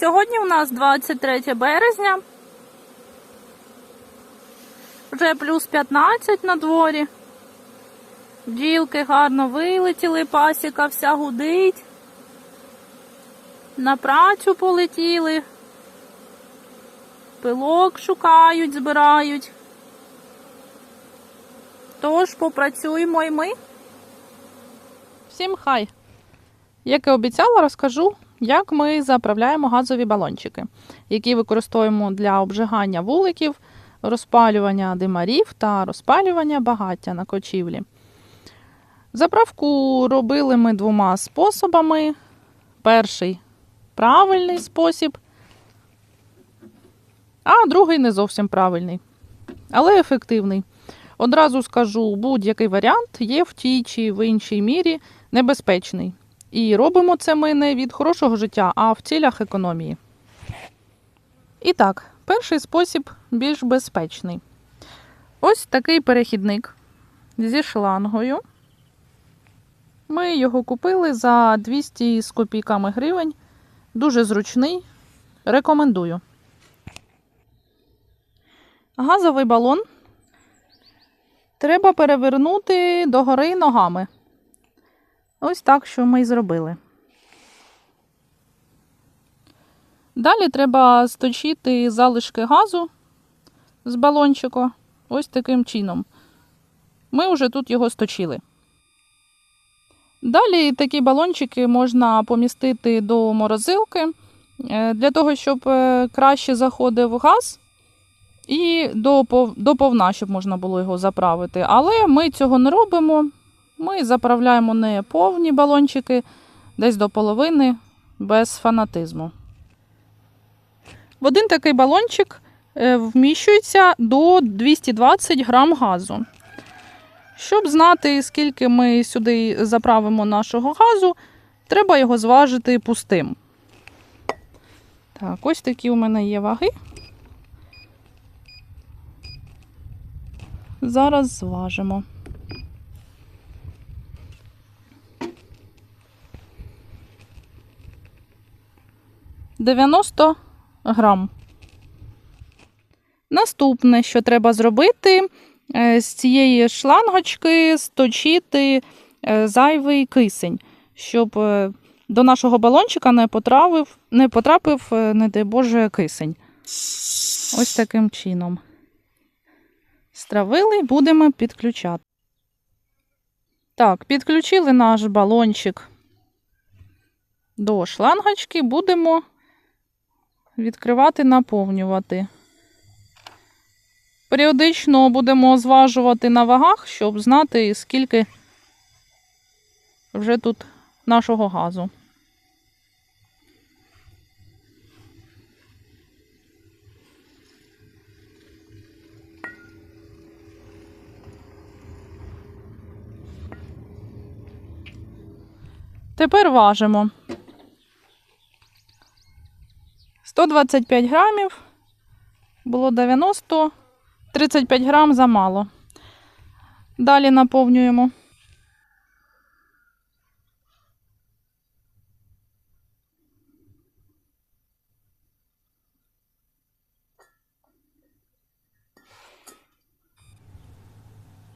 Сьогодні у нас 23 березня. Вже плюс 15 на дворі. Бджілки гарно вилетіли, пасіка вся гудить. На працю полетіли. Пилок шукають, збирають. Тож попрацюємо і ми. Всім хай! Як і обіцяла, розкажу, як ми заправляємо газові балончики, які використовуємо для обжигання вуликів, розпалювання димарів та розпалювання багаття на кочівлі. Заправку робили ми двома способами. Перший правильний спосіб, а другий не зовсім правильний, але ефективний. Одразу скажу, будь-який варіант є в тій чи в іншій мірі небезпечний. І робимо це ми не від хорошого життя, а в цілях економії. І так, перший спосіб більш безпечний. Ось такий перехідник зі шлангою. Ми його купили за 200 з копійками гривень. Дуже зручний. Рекомендую. Газовий балон треба перевернути догори ногами. Ось так, що ми і зробили. Далі треба сточити залишки газу з балончика ось таким чином. Ми вже тут його сточили. Далі такі балончики можна помістити до морозилки е, для того, щоб е, краще заходив газ і до повна, щоб можна було його заправити. Але ми цього не робимо. Ми заправляємо не повні балончики, десь до половини, без фанатизму. В один такий балончик е, вміщується до 220 грам газу. Щоб знати, скільки ми сюди заправимо нашого газу, треба його зважити пустим. Так, ось такі у мене є ваги. Зараз зважимо. Дев'яносто грам. Наступне, що треба зробити, е, з цієї шлангочки сточити е, зайвий кисень, щоб е, до нашого балончика не потрапив, не потрапив, не дай Боже, кисень. Ось таким чином. Стравили, будемо підключати. Так, підключили наш балончик до шлангочки, будемо відкривати, наповнювати. Періодично будемо зважувати на вагах, щоб знати, скільки вже тут нашого газу. Тепер важимо. 125 грамів. Було 90, 35 грам замало. Далі наповнюємо.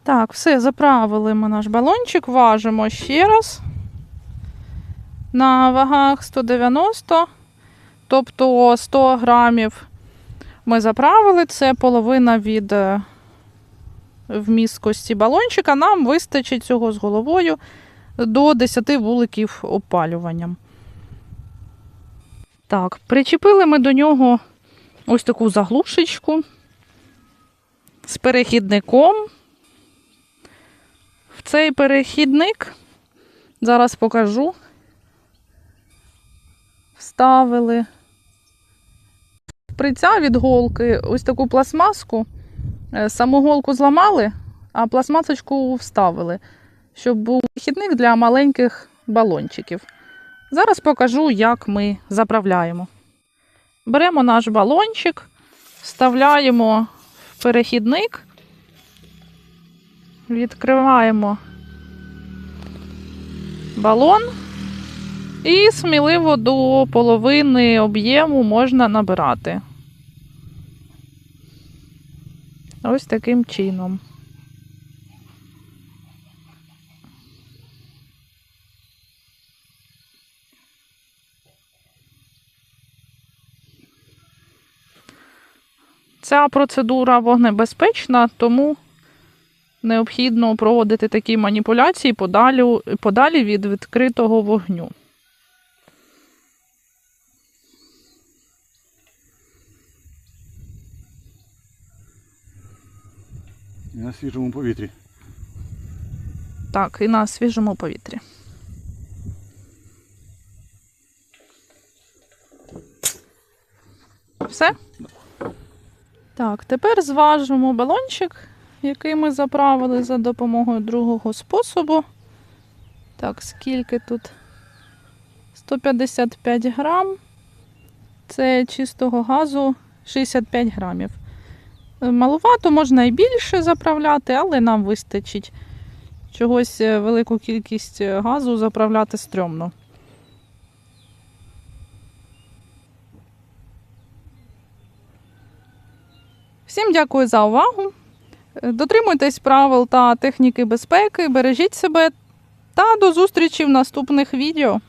Так, все, заправили ми наш балончик, важимо ще раз. На вагах 190, тобто 100 грамів ми заправили, це половина від е, вмісткості балончика. Нам вистачить цього з головою до 10 вуликів опалюванням. Так, причепили ми до нього ось таку заглушечку з перехідником. В цей перехідник зараз покажу. Вставили приця від голки ось таку пластмаску. Е, Саму голку зламали, а пластмасочку вставили, щоб був вихідник для маленьких балончиків. Зараз покажу, як ми заправляємо. Беремо наш балончик, вставляємо в перехідник, відкриваємо балон І сміливо до половини об'єму можна набирати. Ось таким чином. Ця процедура вогнебезпечна, тому необхідно проводити такі маніпуляції подалі, подалі від відкритого вогню. І на свіжому повітрі. Так, і на свіжому повітрі. Все? Так, тепер зважимо балончик, який ми заправили за допомогою другого способу. Так, скільки тут? 155 грам. Це чистого газу 65 грамів. Малувато можна і більше заправляти, але нам вистачить чогось е, велику кількість е, газу заправляти стрьомно. Всім дякую за увагу. Е, Дотримуйтесь правил та техніки безпеки, бережіть себе та до зустрічі в наступних відео.